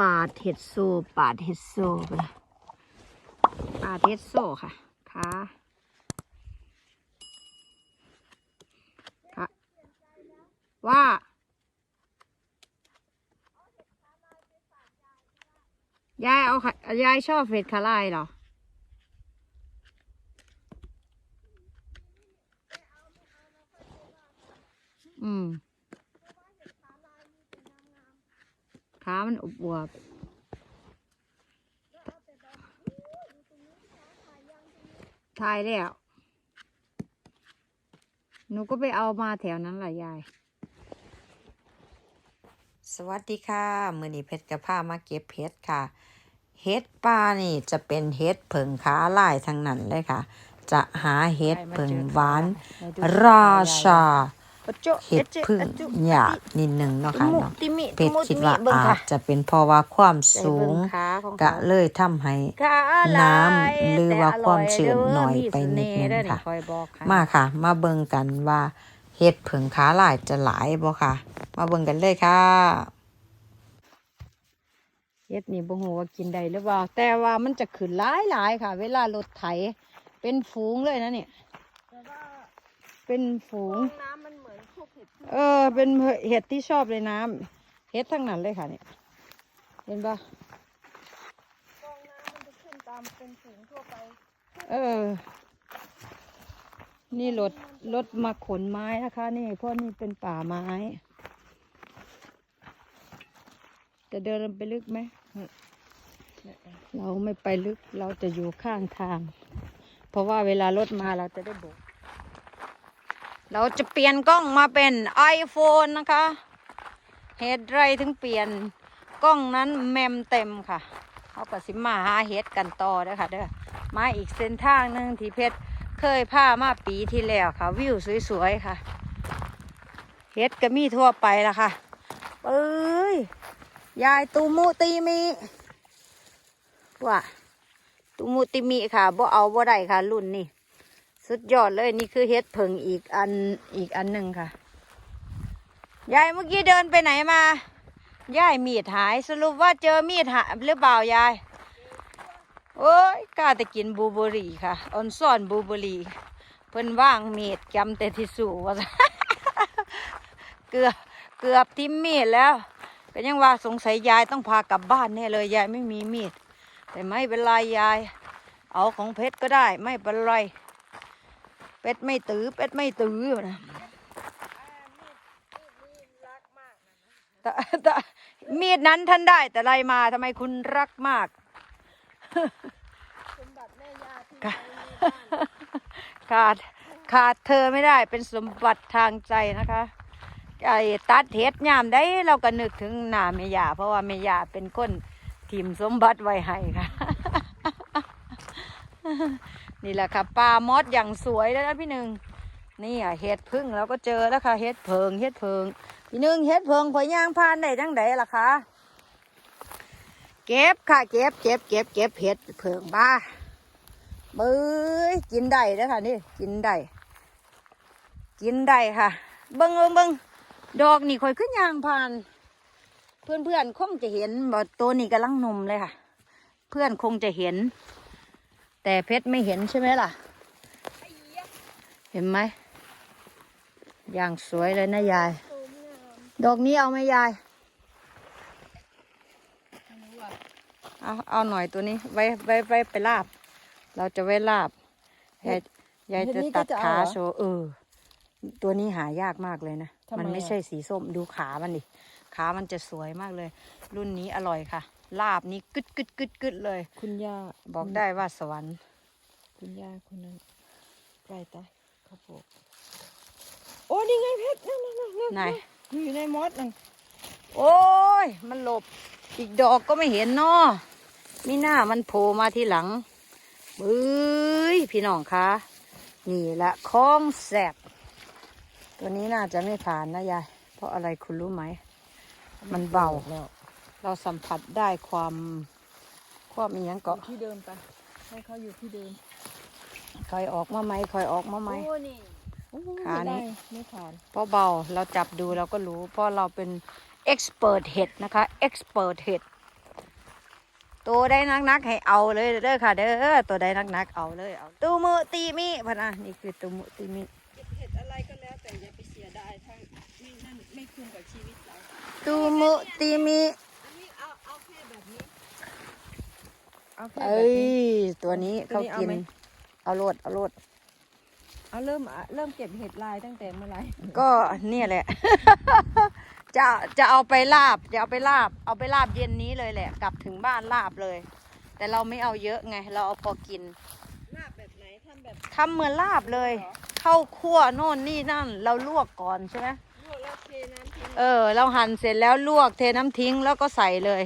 ปาดเห็ดโซปาดเห็ดโซไปละปาดเห็ดโซค่ะขาขาว่ายายเอาค่ะยายชอบเห็ดขาลายเหรอ อืม ขามันอบอวบถ่ายแล้ว หนูก็ไปเอามาแถวนั้นแหละยาย สวัสดีค่ะมือนี้เพชรกระพามาเก็บเห็ดค่ะ เห็ดป่านี่จะเป็นเห็ดเผิงขาลายทั้งนั้นเลยค่ะ จะหาเห็ดเผิงหวาน ราชา เห็ดพึ่งหยาบนิดนึงเนาะค่ะเนาะเพชรคิดว่าอาจจะเป็นเพราะว่าความสูงกะเลยทำให้น้ำหรือว่าความชื้นน้อยไปนิดนึงค่ะ มาค่ะ มาเบิ่งกันว่าเห็ดเผิงขาลายจะหลายบ่ค่ะ มาเบิ่งกันเลยค่ะเฮ็ดนี่บ่ฮู้ว่ากินได้หรือเปล่า แต่ว่ามันจะขึ้นหลายหลายๆค่ะ เวลารถไถเป็นฝูงเลยนะเนี่ยเป็นฝูง เออ เป็นเห็ดที่ชอบเลยน้ำเห็ดทั้งนั้นเลยค่ะเนี่ยเห็นปะกองน้ำมันจะขึ้นตามเป็นฝูงทั่วไป เออ นี่รถรถมาขนไม้นะคะ นี่เพราะนี่เป็นป่าไม้จะเดินไปลึกไหม เราไม่ไปลึกเราจะอยู่ข้างทาง เพราะว่าเวลารถมาเราจะได้โบก เราจะเปลี่ยนกล้องมาเป็น iPhone นะคะ เหตุไรถึงเปลี่ยนกล้องนั้นแมมเต็มค่ะเขาก็สิมาหาเฮ็ดกันต่อเด้อค่ะเด้อมาอีกเส้นทางหนึ่งที่เพชรเคยพามาปีที่แล้วค่ะ วิวสวยๆค่ะเฮ็ดก็มีทั่วไปละค่ะเอ้ยยายตูมุตีมีว่าตูมุติมีค่ะบ่เอาบ่ได้ค่ะ รุ่นนี้ สุดยอดเลยนี่คือเฮ็ดเพิงอีกอันอีกอันหนึ่งค่ะ ยายเมื่อกี้เดินไปไหนมา ยายมีดหายสรุปว่าเจอมีดหายหรือเปล่ายาย โอ้ยกล้าแต่กินบูเบอรี่ค่ะออนซ่อนบูเบอรี่เพิ่นว่างมีดจำแต่ที่สูว่าเกือบเกือบทิมมีดแล้ว ก็ยังว่าสงสัยยายต้องพากลับบ้านแน่เลยยายไม่มีมีด แต่ไม่เป็นไรยาย เอาของเพชรก็ได้ไม่เป็นไร เป็ดไม่ตื้อเป็ดไม่ตื้อนะแต่แต่มีดนั้นท่านได้แต่ไรมาทำไมคุณรักมากสมบัติแม่ยาที่ค่ะขาดขาดเธอไม่ได้เป็นสมบัติทางใจนะคะไอ้ตัดเห็ดยามได้เราก็นึกถึงหน้าเมยาเพราะว่าเมยาเป็นคนทีมสมบัติไว้ให้ค่ะ นี่แหละค่ะปลามอดอย่างสวยแล้วนะพี่หนึ่งนี่อะเห็ดพึ่งเราก็เจอแล้วค่ะเห็ดเพิงเห็ดเพิงพี่หนึ่งเห็ดเพิงข่อยย่างพานได้จังไดล่ะคะเก็บค่ะเก็บเก็บเก็บเก็บเห็ดเพิงบ้าเบ้ยกินได้เด้อค่ะนี่กินได้กินได้ค่ะเบิ้งเอิงเบิ้งดอกนี่ค่อยขึ้นยางผ่าน เพื่อนเพื่อนคงจะเห็นบ่ตัวนี้กำลังหนุ่มเลยค่ะ เพื่อนคงจะเห็น แต่เพชรไม่เห็นใช่ไหมล่ะ เห็นไหม อย่างสวยเลยนะยายโสมงามดอกนี้เอาไหมยาย เอาเอาหน่อยตัวนี้ ไว้ไว้ไว้ไปลาบ เราจะไว้ลาบยายยายเห็ดจะนี้ก็ตัดจะเอาขาเหรอโชว์เออ ตัวนี้หายากมากเลยนะทำไมมันไม่อะใช่สีส้มดูขามันดิ ขามันจะสวยมากเลย รุ่นนี้อร่อยค่ะ ลาบนี้กึดกึดกึดกึดเลย คุณย่าบอกได้ว่าสวรรค์ คุณย่าคนนั้นใกล้ตายข้าวโพดโอ้นี่ไงเพชรนั่นนั่นนั่นนั่นไหนอยู่ในมอสนั่นโอ้ย มันหลบ อีกดอกก็ไม่เห็นเนาะมีหน้ามันโผล่มาทีหลังบื้ยพี่น้องคะนี่แหละคล้องแสบ ตัวนี้น่าจะไม่ผ่านนะยาย เพราะอะไรคุณรู้ไหม มันเบาแล้ว เราสัมผัสได้ความความอีหยังอเกาะยู่ที่เดิมไปให้เขาอยู่ที่เดิมคอยออกมาไหมคอยออกมาไหม โอ้นี่โอ้ขานี้ไม่ได้ไม่ผ่านเพราะเบาเราจับดูเราก็รู้ เพราะเราเป็นเอ็กซ์เพรสเห็ดนะคะเอ็กซ์เพรสเห็ดตัวได้นักๆให้เอาเลยเด้อค่ะ เด้อตัวได้นักๆเอาเลยเอาตูมือตีมีพะนะนี่คือตูมือตีมีเก็บเห็ดอะไรก็แล้วแต่อย่าไปเสียดายถ้าไม่นั่นไม่คุ้มกับชีวิตเราตูมือตีมี อันนี้เอาเอาแค่แบบนี้ เอาแค่เอ้แบบนี้ยตัวนี้ตัวเขานี้เอากิน ไหม เอาโลดเอาโลด เอาเริ่มอะเริ่มเก็บเห็ดลายตั้งแต่เมื่อไหร่ก็เนี่ยแหละ จะจะเอาไปลาบ จะเอาไปลาบ เอาไปลาบเย็นนี้เลยแหละ กลับถึงบ้านลาบเลย แต่เราไม่เอาเยอะไง เราเอาพอกินลาบแบบไหนทำแบบทำเหมือนลาบเลย เข้าคั่วโน่นนี่นั่น เราลวกก่อนใช่ไหม ลวกแล้วเทน้ำทิ้งเออ เราหั่นเสร็จแล้วลวกเทน้ำทิ้งแล้วก็ใส่เลย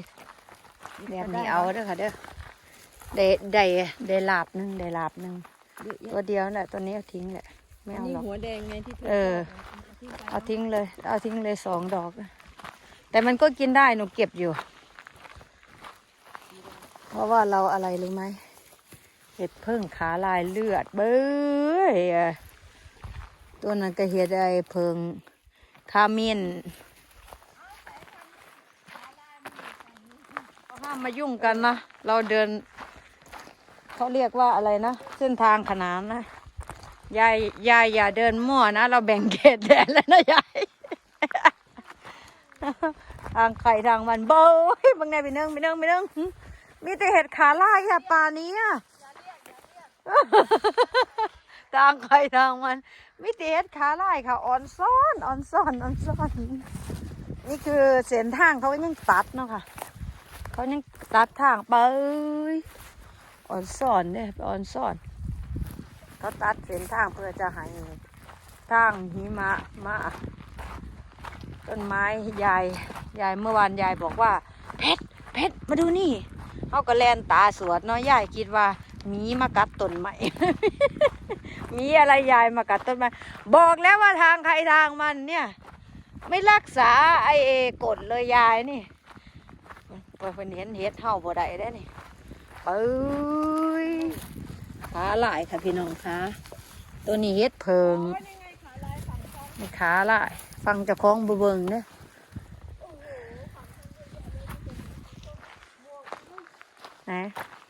แบบนี้เอาเด้อค่ะเด้อ ได้ได้ได้ลาบหนึงได้ลาบหนึงเยอะแยะตัวเดียวแหละตัวนี้เอาทิ้งแหละไม่อันเอานี้หรอกหัวแดงไงที่เธอเออชอบนะทิ้งไปเอาทิ้งเลย เอาทิ้งเลยสองดอก แต่มันก็กินได้หนูเก็บอยู่ เพราะว่าเราอะไรรู้ไหมเห็ดเพิ่งขาลายเลือด เบ้ยตัวนั้นก็เห็ดไอ้เพิงคามินเขาห้ามมายุ่งกันนะ เราเดิน เขาเรียกว่าอะไรนะ เส้นทางขนานนะ ยายยายอย่าเดินมั่วนะ เราแบ่งเขตแดนแล้วนะยาย ทางใครทางมันเบ้ยบางไงไปเนื่องไปเนื่องไปเนื่องมีแต่เห็ดขาลายอะป่านี้อะทางใครทางมันมีแต่เห็ดขาลายค่ะอ่อนซ้อนอ่อนซ้อนอ่อนซ้อน นี่คือเส้นทางเขายังตัดเนาะค่ะ เขายังตัดทางไป อ่อนซ้อนเนี่ยอ่อนซ้อน เขาตัดเส้นทางเพื่อจะให้ทางหิมะมาต้นไม้ยายยายเมื่อวานยายบอกว่า เพชรเพชรมาดูนี่เขาก็แลนตาสวดเนาะยายคิดว่ามีมากัดต้นไม้มีอะไรยายมากัดต้นไม้บอกแล้วว่าทางใครทางมันเนี่ย ไม่รักษาไอเอกฎเลยยายนี่เพิ่นเห็นเห็ดเห่าบ่ได้ได้นี่ เอ้ยขาหลายค่ะพี่น้องคะตัวนี้เฮ็ดเพิงโอ้ยนี่ขาลายฝั่งซ้ายมีขาหลาย ฟังเจ้องบเบิงเนี่ยไหน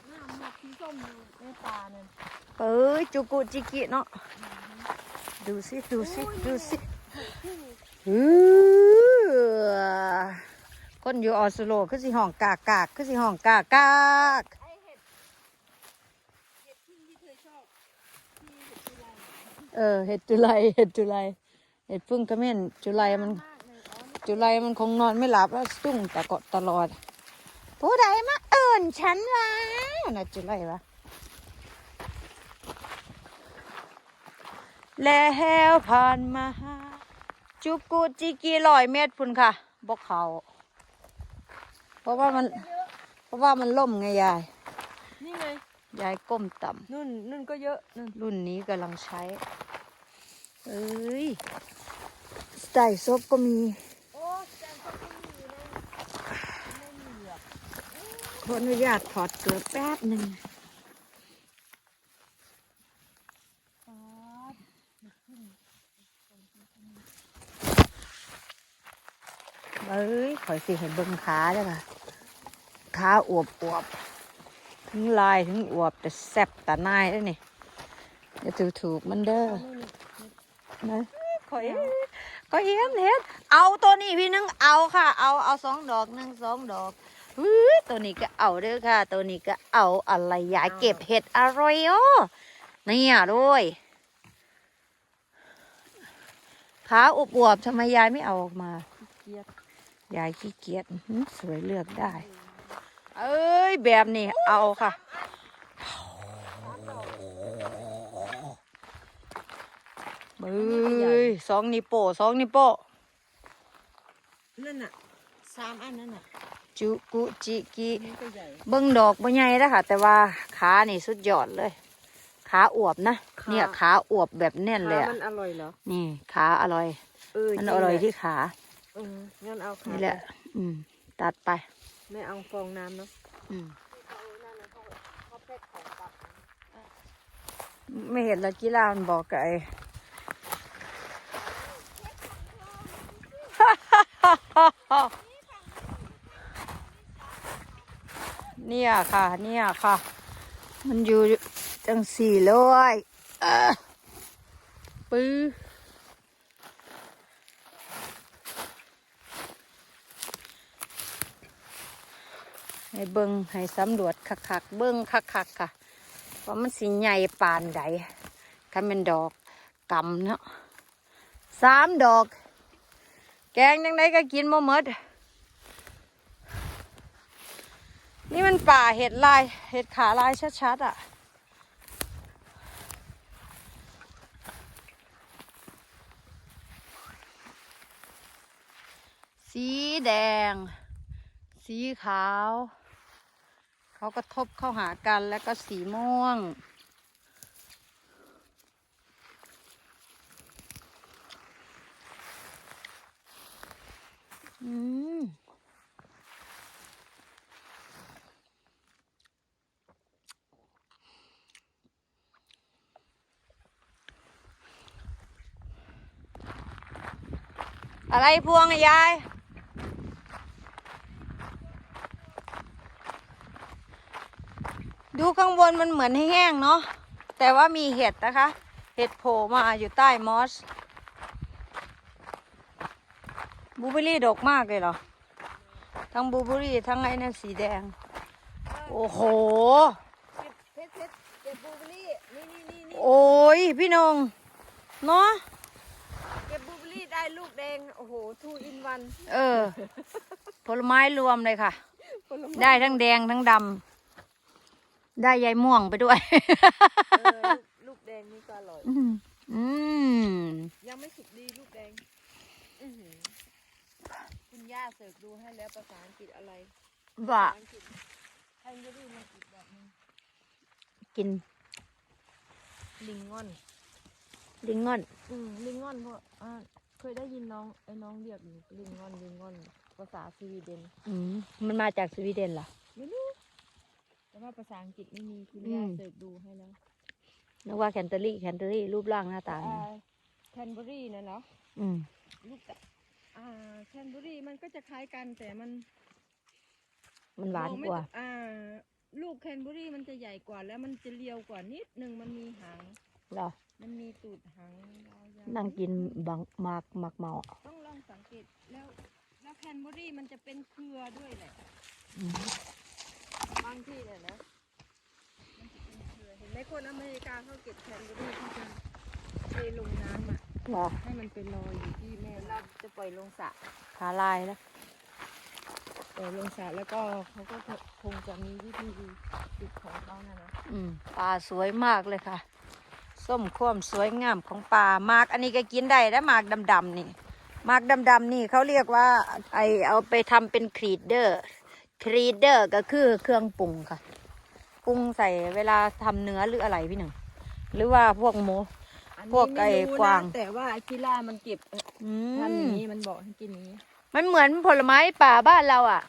หน้าหมวกสีส้มอยู่ในตานั่นเอ้ยจุกุจิกิเนาะดูสิดูสิดูสิอือคนอยู่ออสโลคือสิห้องกากกากคือสิห้องกากกาก ไอเห็ดเห็ดที่ที่เธอชอบที่เห็ดจุไล เออเห็ดจุไลเห็ดจุไลเห็ดพึ่งกระเม่นจุไลมันมากเลยอ๋อนี่จุไลมันคงนอนไม่หลับแล้วตุ้งแต่ก็ตลอด ผู้ใดมาเอิ่นฉันวะน่ะจุไลวะแล้วผ่านมา จุกูจิกีลอยเมตรพุ่นค่ะบกเขาเพราะว่ามัน เพราะว่ามันล่มไงยายนี่ไง ยายก้มต่นุ่นนุ่นก็เยอะนุ่นำรุ่นนี้กำลังใช้ เอ้ยใส่ซบก็มีโอ้แจงก็ไม่มีนะไม่มีเหลือกขออนุญาตถอดเกลือแป๊บหนึ่งอ๋อเอ้ยขอยสิเห็นเบิ้งขาได้ป่ะขาอวบอวบๆ ถึงลายถึงอวบแต่แซ่บตาหนายได้นี่อย่าถูกถูกๆมันเด้อนะขอยขอยเห็นเห็นเอาตัวนี้พี่นึงเอาค่ะ เอาเอาสองดอกหนึ่งสองดอกเฮ้ยตัวนี้ก็เอาเด้อค่ะ ตัวนี้ก็เอาอะไรยายเก็บเห็ดอร่อยอ๋อเนี่ยด้วยขาอวบอวบๆทำไมยายไม่เอาออกมาเกียดยายขี้เกียจอื้อหือสวยเลือกได้ เอ้ยแบบนี้เอาค่ะเบ้ยสองนิวโป้สองนิวโป้นั่นน่ะสามอันนั่นน่ะจุกุจิกินี่ก็ใหญ่เบิ้งดอกบ่ใหญ่แล้วค่ะ แต่ว่าขานี่สุดยอดเลย ขาอวบนะขาเนี่ยขาอวบแบบแน่นเลยขาอะมันอร่อยเหรอนี่ขาอร่อยเออมันจงอร่อยแหละที่ขาเอองั้นเอาขานี่แหละ อืม ตัดไป ไม่เอาฟองน้ำเนาะอืมไม่เห็นละกีฬามันบอกไก่เนี่ยค่ะ เนี่ยค่ะ มันอยู่จังสี่เลยเอ้อปื้อ ให้เบิงให้สำรวจคักๆเบิงคักๆค่ะว่ามันสิใหญ่ปานใดถ้าเป็นดอกกำเนาะสามดอก แกงยังไงก็กินบ่หมดนี่มันป่าเห็ดลาย เห็ดขาลายชัดๆอะสีแดง สีขาว เขาก็ทบเข้าหากันแล้วก็สีม่วง อืมอะไรพวงยาย ดูข้างบนมันเหมือนแห้งๆเนาะแต่ว่ามีเห็ดนะคะ เห็ดโผล่มาอยู่ใต้มอสบลูเบอรรี่ดกมากเลยเหรอ ทั้งบลูเบอรรี่ทั้งไอ้นั่นสีแดง โอ้โห เพชรเพชรเก็บบลูเบอร์รี่นี่นี่นี่นี่โอ้ยพี่นงเนาะเก็บบลูเบอร์รี่ได้ลูกแดง โอ้โหทูอินวันเออ ผลไม้รวมเลยค่ะ ผลไม้ได้ทั้งแดงทั้งดำ ได้ใยม่วงไปด้วย เออลูกลูกแดงนี่ก็อร่อยอืมอืมยังไม่สุกดีลูกแดง อื้อหือคุณย่าเสิร์ฟดูให้แล้วภาษาอังกฤษอะไรว่าภาษาอังกฤษแคนเบอรี่มันอีกแบบหนึงกินลิงงอน ลิงงอน อืมลิงงอนเพราะอ่าเคยได้ยินน้องไอ้น้องเรียกอยู่ลิงงอนลิงงอน ภาษาสวีเดนอืมมันมาจากสวีเดนเหรอไม่รู้ แต่ว่าภาษาอังกฤษไม่มีคุณอืมย่าเสิร์ฟดูให้แล้วนึกว่าแคนเตอรี่แคนเตอรี่รูปร่างหน้าตาอ่าแคนเบอรี่นะเหรออืมลูกตะอ่าแคนเบอรี่มันก็จะคล้ายกันแต่มัน มันหวานมองไม่กว่าอ่า ลูกแคนเบอรี่มันจะใหญ่กว่า แล้วมันจะเรียวกว่านิดนึงมันมีหางเหรอมันมีตูดหางยาวๆนั่งกินบังมากมากเมาต้องลองสังเกตแล้ว แล้วแคนเบอรี่มันจะเป็นเครือด้วยแหละอืม บางที่เนี่ยนะมันจะเป็นเครือเห็นไหมคนอเมริกาเขาเก็บแคนเบอรี่เขาจะเทลงน้ำอะหรอให้มันเป็นรอยอยู่ที่แม่เราจะปล่อยลงสระขาลายแล้วปล่อยลงสระแล้วก็เขาก็คงจะมีวิธีติดของเขานะนะอืมปลาสวยมากเลยค่ะ ส้มข้วมสวยงามของปลามากอันนี้ก็กินได้นะมากดำๆนี่มากดำๆนี่เขาเรียกว่าไอเอาไปทำเป็นครีดเดอร์ ครีดเดอร์ก็คือเครื่องปรุงค่ะปรุงใส่เวลาทำเนื้อหรืออะไรพี่หนึ่ง หรือว่าพวกหมูอันนี้พวกไก่ม่รู้นะกวาง แต่ว่าไอ้กีล่ามันเก็บอืพันธุ์มอย่างนี้มันบอกให้กินอย่างนี้มันเหมือนผลไม้ป่าบ้านเราอะ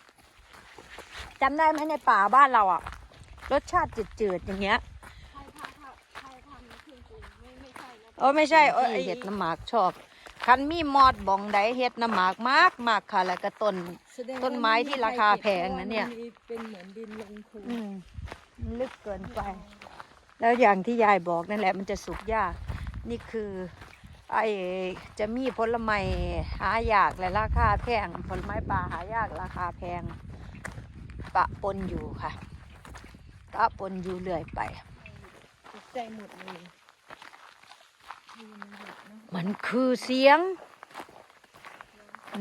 จำได้ไหมในป่าบ้านเราอะ รสชาติจืดๆอย่างเงี้ยใช่ค่ะใช่ทำเครื่องปรุงไม่ไม่ใช่นะ โอ้ไม่ใช่โอ้ยเห็ดน้ำหมากชอบ คันมีมอดบองไดเห็ดน้ำหมากมากมากค่ะ แล้วก็ต้น แสดงว่าต้นไม้ที่ราคาแพงนะเนี่ย มัมีเป็นเหมือนดินลงทุนอืมมันลึกเกินไป แล้วอย่างที่ยายบอกนั่นแหละมันจะสุกยาก นี่คือ ไอ้จะมีผลไม้หายากและราคาแพงผลไม้ป่าหายากราคาแพง ปะปนอยู่ค่ะปะปนอยู่เรื่อยไป ตกใจหมดเลยคือ มันคือเสียง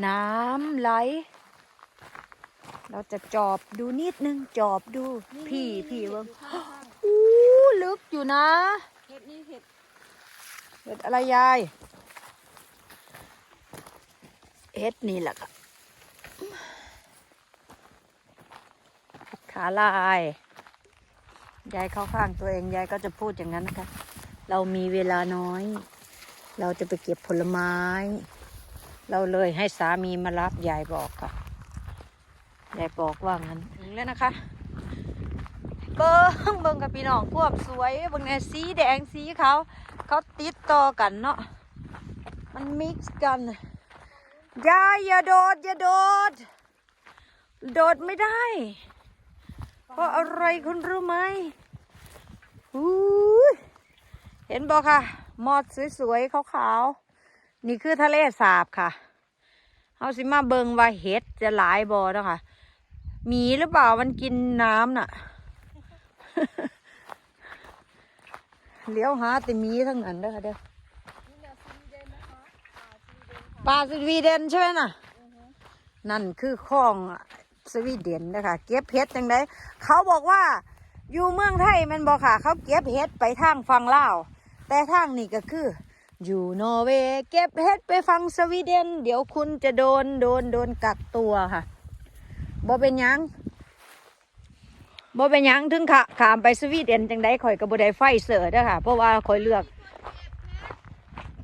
น้ำไหล เราจะจอบดูนิดนึงจอบดู พี่พี่ว่าอยู่ข้างอู้ลึกอยู่นะเห็ดนี่เห็ดเห็ดอะไรยายเห็ดนี่แหละค่ะขาลาย ยายเข้าข้างตัวเอง ยายก็จะพูดอย่างนั้นนะคะ เรามีเวลาน้อย เราจะไปเก็บผลไม้ เราเลยให้สามีมารับยายบอกค่ะยายบอกว่างั้นถึงแล้วนะคะ เบิ้งเบิ้งกับพี่น้องควบสวยเบิ้งเนี่ยสีแดงสีเขาเขาติดต่อกันเนาะมันมิกซ์กันย่าอย่าโดดอย่าโดด โดดไม่ได้ เพราะอะไรคุณรู้ไหมอู้ย เห็นบอกค่ะหมอดสวยๆขาวๆนี่คือทะเลสาบค่ะเอาสิมาเบิงว่าเห็ดจะหลายบ่เนาะค่ะหมีหรือเปล่ามันกินน้ำน่ะเลี้ยวหาแต่หมีทั้งนั้นเด้อค่ะเด้อนี่แหละสวีเดนนะคะปลาสวีเดนใช่ไหมน่ะ นั่นคือคลองสวีเดนนะคะเก็บเห็ดจังไดเขาบอกว่าอยู่เมืองไทยมันบอกค่ะ เขาเก็บเห็ดไปทางฝั่งลาว แต่ทางนี่ก็คือ อยู่นอร์เวย์เก็บเห็ดไปฟังสวีเดน เดี๋ยวคุณจะโดนโดนโดนกักตัวค่ะบ่เป็นหยังบ่เป็นหยังถึงขะขามไปสวีเดนจังไดข่อยก็บ่ได้ไฟเสือเด้อค่ะ เพราะว่าข่อยเลือก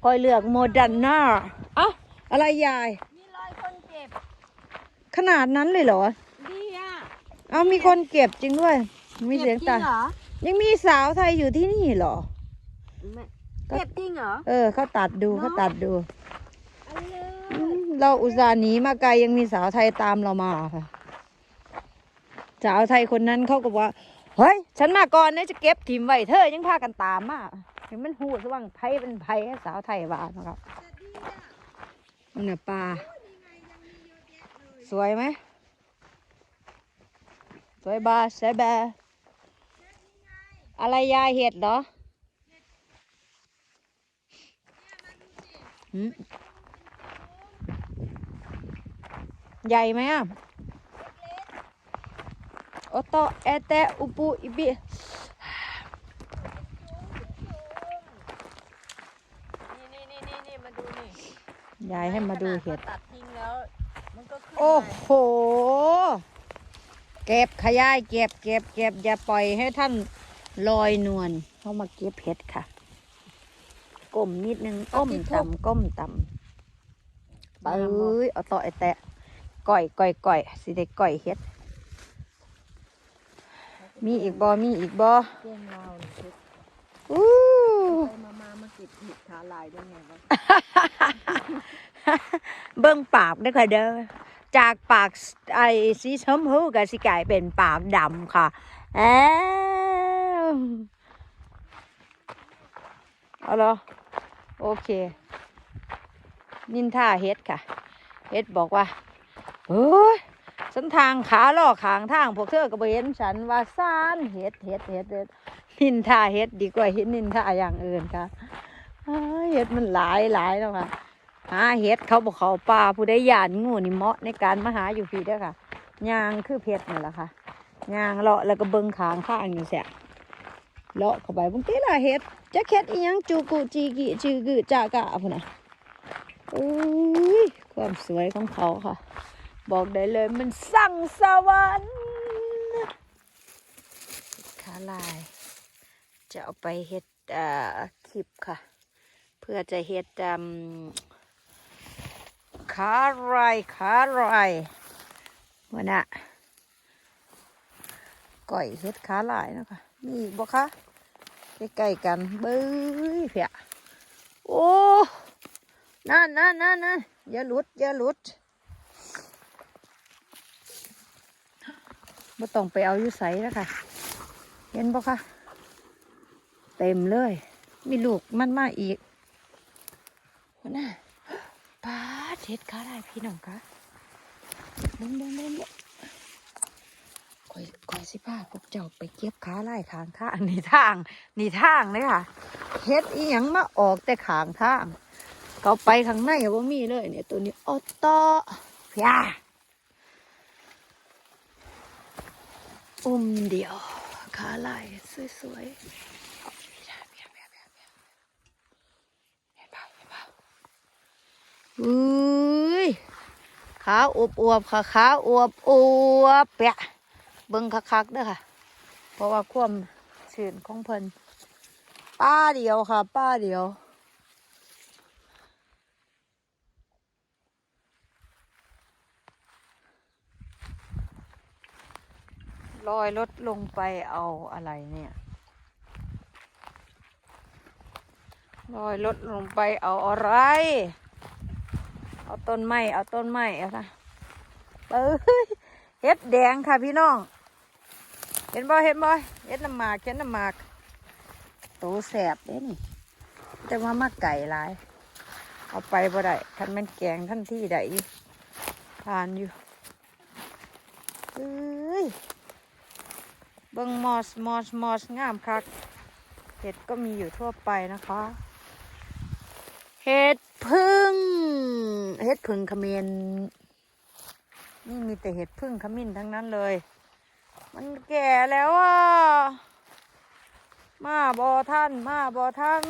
ข่อยเลือกโมเดอร์นาเอ้าอะไรยาย มีรอยคนเจ็บ ขนาดนั้นเลยเหรอ ดีอะ เอามีคนเก็บจริงด้วย มีเสียงจริตางเหรอยังมีสาวไทยอยู่ที่นี่เหรอ ไม่เจ็บจริงเหรอ เออเขาตัดดูเขาตัดดูอันเลยอืมเราอุตส่าห์หนีมาไกลยังมีสาวไทยตามเรามาค่ะ สาวไทยคนนั้นเขาก็บอกว่า เฮ้ย ฉันมาก่อนนะจะเก็บทีมไว้เธอยังพากันตามมาเห็นมันหูสว่างไพ่เป็นไพ่สาวไทยว่านะครับมันน่ะปลาสวยไหม สวยบาใช่แบอะไรยายเห็ดเหรอหืม ใหญ่ไหมอะโอโตเอเตอุปุอิบินี่นี่นี่นี่นี่มาดูนี่ยายให้มาดูเห็ดขนาพอตัดทิ้งแล้ว มันก็ขึ้นโอ้มาโห เก็บขยายเก็บเก็บเก็บอย่าปล่อยให้ท่านลอยนวลเข้ามาเก็บเห็ดค่ะ ก้มนิดนึงก้มต่ำก้มต่ำเอ้ยเอาต่อไอแตะก่อยก่อยก่อยสิได้ก่อยเห็ด มีอีกบอมีอีกบอเจ้งเราเนี่ยเช็ดอู้ไปมามามาเก็บเห็ดขาลายได้ไงวะเบิ้งปากได้อค่ะเด้อจากปากไอ้สีชมพูกับสีกลายเป็นปากดำค่ะแอมเอาเหรอ โอเค นินท่าเฮ็ดค่ะ เฮ็ดบอกว่าเฮ้ยฉันทางขาล่อขางทางพวกเธอก็บเห็นฉันว่าซานเฮ็ดเฮ็ดเฮ็ดเฮ็ดนินท่าเฮ็ดดีกว่าเฮ็ดนินท่าอย่างอื่นค่ะเฮ็ดมันหลายหลายแล้วค่ะหาเห็ดเขาบอกเขาป่าผู้ใดยานงูนี่เหมาะในการมาหาอยู่พี่เด้อค่ะยางคือเพชรนี่แหละค่ะยางเลาะแล้วก็เบิ้งขางข้างนี่แสะ เลาะเข้าไปบางทีล่ะเห็ดจะเห็ดอีหยังจูกุจีกิจือกือจากะพุ่นน่ะอุ้ยความสวยของเขาค่ะ บอกได้เลยมันสั่งสวรรค์ขาลาย จะเอาไปเฮ็ดอ่าคลิปค่ะ เพื่อจะเฮ็ดอืมขาไรขาไรวันน่ะก่อยเฮ็ดขาลายนะคะมีอีกบ่คะ ใกล้ๆกันเบ้ยเพียโอ้นั่นนั่นนั่นนั่นอย่าหลุดอย่าหลุดบ่ต้องไปเอาอยู่ใสแล้วค่ะ เห็นบ่คะเต็มเลย มีลูกมันมาอีกหัวหน้าป้าเห็ดขาได้พี่น้องคะเบิ้งเบิ้งเบิ้ง อยคอยสิพาพวกเจ้าไปเก็บขาไล่ขางทางนี่ทางนี่ทางเลยค่ะเห็ดอีหยังมาออกแต่ขางทางเขาไปข้างในว่ามีเลย เนี่ย ตัวนี้ออโต้พยาอุ้มเดียวขาไล่สวยๆเอาพี่ได้เพียงเพียงเพียงเพียงเห็นปะเห็นปะอุ้ยขาอวบอวบๆค่ะขาอวบอวบเปียะ เบิ้งคักๆเด้อค่ะ เพราะว่าความชื้นของเพิ่นป้าเดียวค่ะ ป้าเดียวลอยรถลงไปเอาอะไรเนี่ยลอยรถลงไปเอาอะไร เอาต้นไม้เอาต้นไม้เอานะเอ้ยเฮ็ดแดงค่ะพี่น้อง ห็นบ่เห็นบ่เห็ดน้ำหมากเห็ดน้ำหมากโตแสบเด้นี่ แต่ว่ามาไก่หลาย เอาไปบ่ได้ทันแมันแกงทันที่ได้อยู่ทานอยู่เอ้ยเบิ่งมอสมอสมอสงามคักเห็ดก็มีอยู่ทั่วไปนะคะเห็ดพึ่งเห็ดพึ่งขมรนี่มีแต่เห็ดพึ่งขมิ้นทั้งนั้นเลย มันแก่แล้วอะ มาบอท่าน มาบอท่าน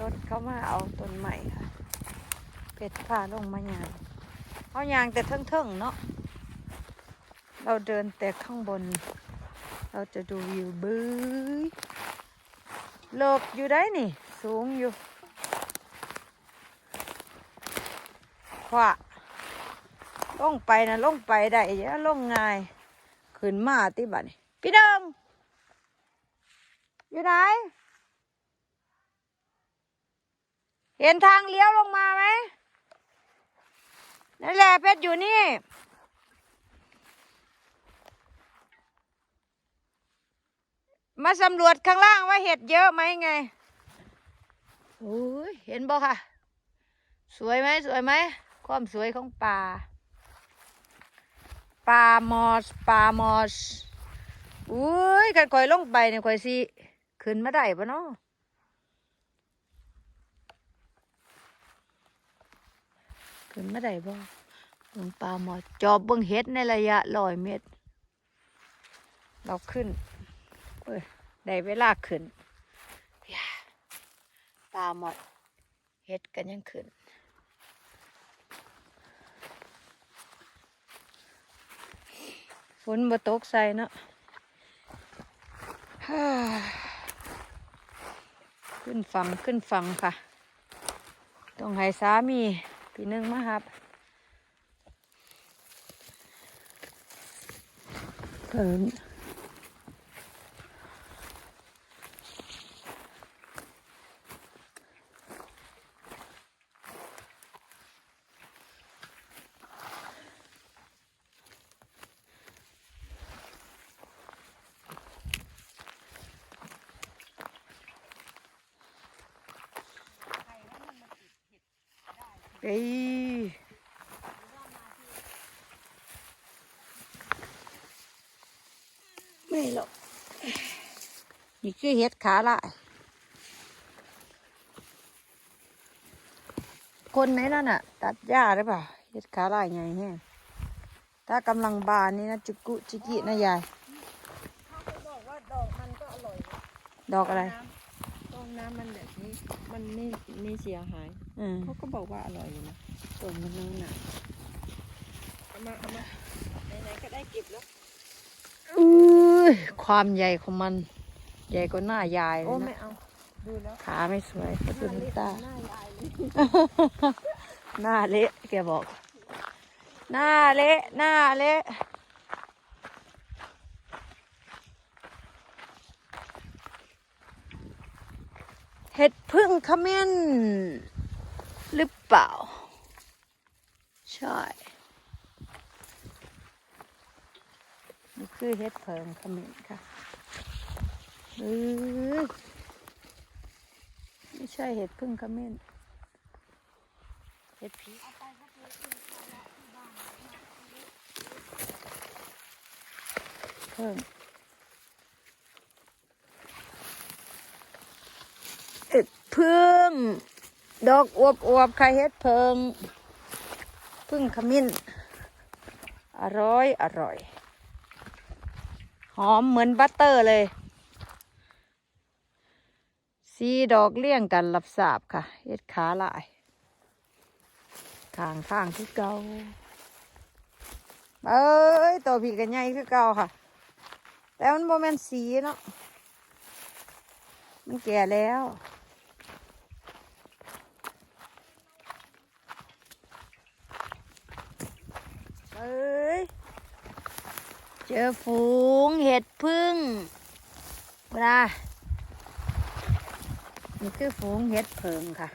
รถเขามาเอาต้นใหม่ค่ะ เป็ดพาลงมายางเอายางแต่เทิงๆเนาะ เราเดินแต่ข้างบน เราจะดูวิวบื้อเลิกอยู่ได้นี่ สูงอยู่ขวา ลงไปนะลงไปได้เยอะลงง่าย ขึ้นมาติบัดนี่พี่ดงอยู่ไหน เห็นทางเลี้ยวลงมาไหมนั่นแหละเพชรอยู่นี่มาสำรวจข้างล่างว่าเห็ดเยอะไหมไงโอ้ยเห็นบ่ค่ะ สวยไหมสวยไหม ความสวยของป่า ป่ามอสป่ามอสอุ้ยกันคอยลงไปเนี่ยคอยสิขึ้นมาได้ปะเนาะขึ้นมาได้บ่เบิ่งป่ามอสจอบเบิ่งเห็ดในระยะร้อยเมตร เราขึ้นเอ้ยได้เวลาขึ้นป่าหมดเห็ดกันยังขึ้น นบ่ตกใส่เนาะขึ้นฝั่งขึ้นฝั่งค่ะ ต้องให้สามีปีหนึงมาครับเพิ่ อ้ยไม่หรอกนี่คือเห็ดขาลายคนไหนนั่นน่ะ ตัดหญ้าหรือเปล่าเห็ดขาลายไงแห้งถ้ากำลังบานนี่นะจุกุจิกินะยายบอกว่าดอกมันก็อร่อยนะดอกอะไร ต้นน้ำมันแบบนี้ มันไม่ไม่เสียหาย เขาก็บอกว่าอร่อยอยู่นะต้นมันนั่นน่ะเอามาเอามาไหนๆก็ได้เก็บแล้วอุ้ยความใหญ่ของมัน ใหญ่กว่าหน้ายายเลโอ้ยไม่นะเอาดูแล้วขาไม่สวยก็ดูน้ำตา หน้ายายเลยหน้าเละแกบอก หน้าเละหน้าเละเห็ดพึ่งขมิ้นหรือ เปล่า ใช่นี่คือเห็ดเพิงขมิ้นค่ะเออไม่ใช่เห็ดพึ่งขมิ้นเห็ดผีเพิ่มเห็ดพึ่ง ดอกอวบอวบๆค่เห็ดเพิงพึ่งขมิ้น อร่อย อร่อย หอมเหมือนบัตเตอร์เลย สีดอกเลี่ยงกันรับสาบค่ะเห็ดขาลายทางทางคือเก่าเอ้ย ตัวผีกันใหญ่คือเก่าค่ะ แต่มันโมเมนสีเนาะมันแก่แล้ว เอ้ย เจอฝูงเห็ดพึ่งเวลานี่คือฝูงเห็ดเพิงค่ะ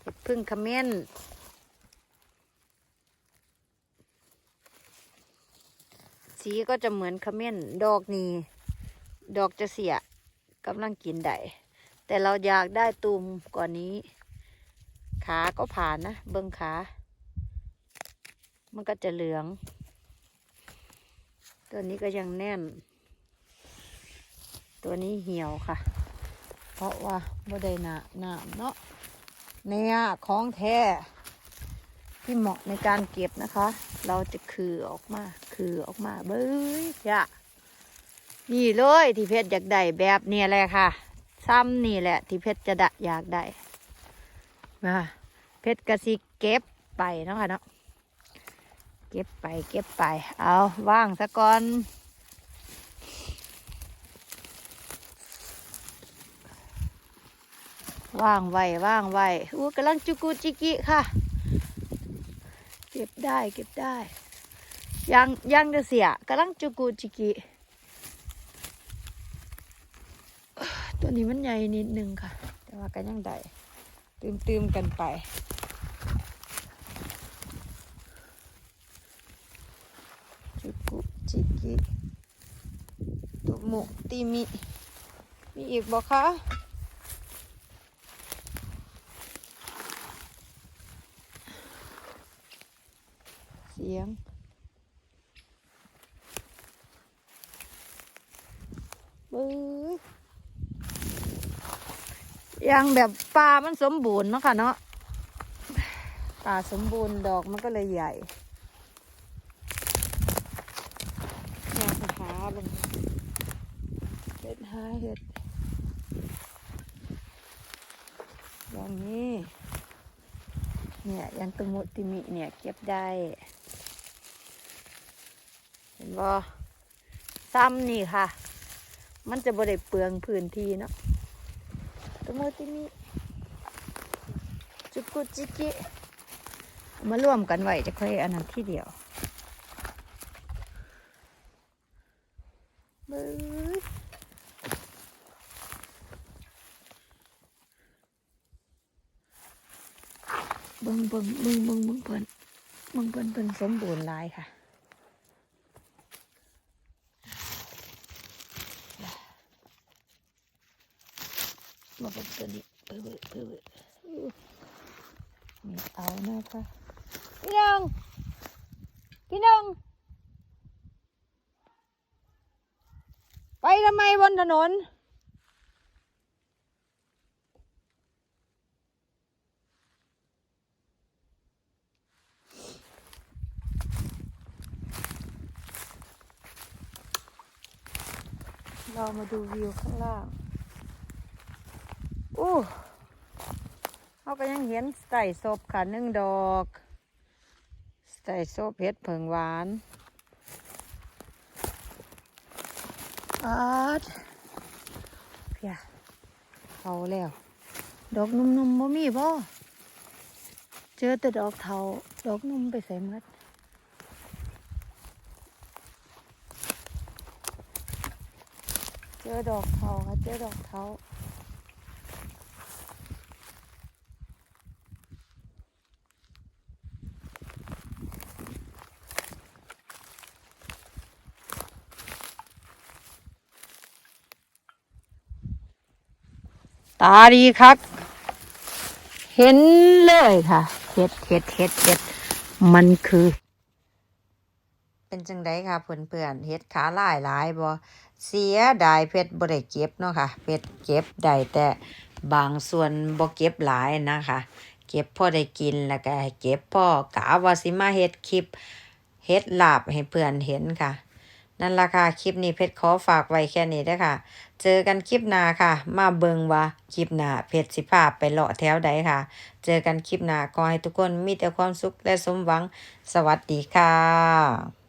เห็ดพึ่งขมิ้นสีก็จะเหมือนขมิ้นดอกนี้ ดอกจะเสียกำลังกินได้แต่เราอยากได้ตุ่มกว่านี้ ขาก็ผ่านนะ เบิ้งขา มันก็จะเหลือง ตัวนี้ก็ยังแน่น ตัวนี้เหี่ยวค่ะ เพราะว่าบ่ได้หนาหนามเนาะเนี่ยของแท้ที่เหมาะในการเก็บนะคะ เราจะคือออกมา คือออกมาเบ้ยจ้ะนี่เลยที่เพชรอยากได้แบบนี้แหละค่ะ ซ้ำนี่แหละ ที่เพชรจะดะอยากได้มาเพชรกระสิเก็บไปเนาะค่ะเนาะ เก็บไปเก็บไป เอาว่างซะก่อนว่างไว้ว่างไว้อู้กำลังจุกุจิกิค่ะ เก็บได้เก็บได้ ยังยังจะเสียกำลังจุกุจิกิ ตัวนี้มันใหญ่นิดนึงค่ะ แต่ว่าก็ยังได้ตืมตืมๆกันไป จุกุ จิกิตุมุติมิ มีอีกบอกคะเสียงบื้ยังแบบปลามันสมบูรณ์เนาะค่ะเนาะปลาสมบูรณ์ดอกมันก็เลยใหญ่ อยากหาลง เห็ด อย่างนี้ เนี่ยยังตมุติมิเนี่ยเก็บได้ เห็นบ่ซ้ำนี่ค่ะ มันจะบ่ได้เปลืองพื้นที่เนาะตมุติมิจุกุจิกิ มาร่วมกันไว้จะค่อยอันนั้นที่เดียว เบ้ย เบิ่งเบิ่งเบิ่งเบิ่งเพิ่นเบิ่งเพิ่นเพิ่นสมบูรณ์หลายค่ะมาเบิ่งตัวนี้เปื้อเปื้อเปื้อเปื้ออู้นี่เอานะคะพี่น้องพี่น้องไปทำไมบนถนน เรามาดูวิวข้างล่างอู้เขาก็ยังเห็นไส่ศพค่ะหนึ่งดอกไส่ศพเห็ดเผิงหวานอาดเพียเขาแล้ว ดอกนุ่มๆบ่มีบ่เจอแต่ดอกเทาดอกนุ่มไปใส่หมัด เจ อดอกเทาค่ะเจอดอกเทาตาดีครับ เห็นเลยค่ะ เห็ดเห็ดเห็ดเห็ด มันคือ เป็นจังไดค่ะเพื่อนๆเฮ็ดขาลายหลายบ่เสียดายเพชรบ่ได้เก็บเนาะค่ะเพชรเก็บได้แต่บางส่วนบ่เก็บหลายนะคะเก็บพอได้กินแล้วก็เก็บพอกะว่าสิมาเฮ็ดคลิปเฮ็ดลาบให้เพื่อนเห็นค่ะ นั่นล่ะค่ะคลิปนี้เพชรขอฝากไว้แค่นี้เด้ค่ะ เจอกันคลิปหน้าค่ะ มาเบิ่งว่าคลิปหน้าเพชรสิพาไปเลาะแถวใดค่ะ เจอกันคลิปหน้าขอให้ทุกคนมีแต่ความสุขและสมหวัง สวัสดีค่ะ